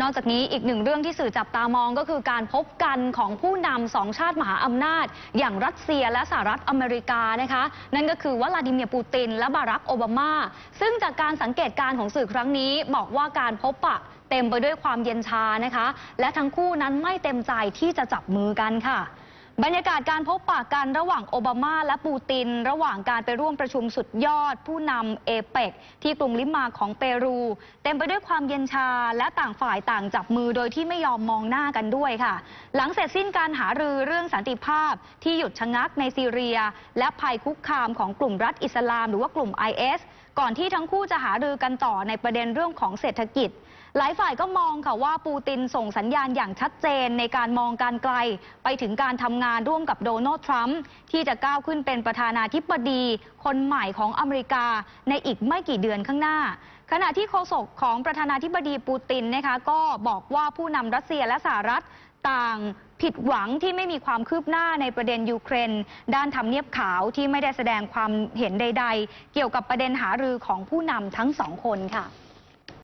นอกจากนี้อีกหนึ่งเรื่องที่สื่อจับตามองก็คือการพบกันของผู้นำสองชาติมหาอำนาจ อย่างรัสเซียและสหรัฐอเมริกานะคะ นั่นก็คือวลาดิเมียร์ปูติน และบารักโอบามา ซึ่งจากการสังเกตการของสื่อครั้งนี้บอกว่าการพบปะเต็มไปด้วยความเย็นชานะคะ และทั้งคู่นั้นไม่เต็มใจที่จะจับมือกันค่ะ บรรยากาศการพบปะกันระหว่างโอบามาและปูติน ระหว่างการไปร่วมประชุมสุดยอด ผู้นำเอเปกที่กรุงลิมาของเปรู เต็มไปด้วยความเย็นชาและต่างฝ่ายต่างจับมือโดยที่ไม่ยอมมองหน้ากันด้วยค่ะ หลังเสร็จสิ้นการหารือเรื่องสันติภาพที่หยุดชะงักในซีเรีย และภัยคุกคามของกลุ่มรัฐอิสลาม หรือว่ากลุ่ม IS ก่อนที่ทั้งคู่จะหารือกันต่อในประเด็นเรื่องของเศรษฐกิจ หลายฝ่ายก็มองค่ะว่าปูตินส่งสัญญาณอย่างชัดเจนในการมองการไกลไปถึงการทำงานร่วมกับโดนัลด์ทรัมป์ที่จะก้าวขึ้นเป็นประธานาธิบดี คนใหม่ของอเมริกาในอีกไม่กี่เดือนข้างหน้า ขณะที่โฆษกของประธานาธิบดีปูตินนะคะก็บอกว่าผู้นำรัสเซียและสหรัฐต่างผิดหวังที่ไม่มีความคืบหน้าในประเด็นยูเครน ด้านทำเนียบขาวที่ไม่ได้แสดงความเห็นใด ๆ เกี่ยวกับประเด็นหารือของผู้นำทั้งสองคนค่ะ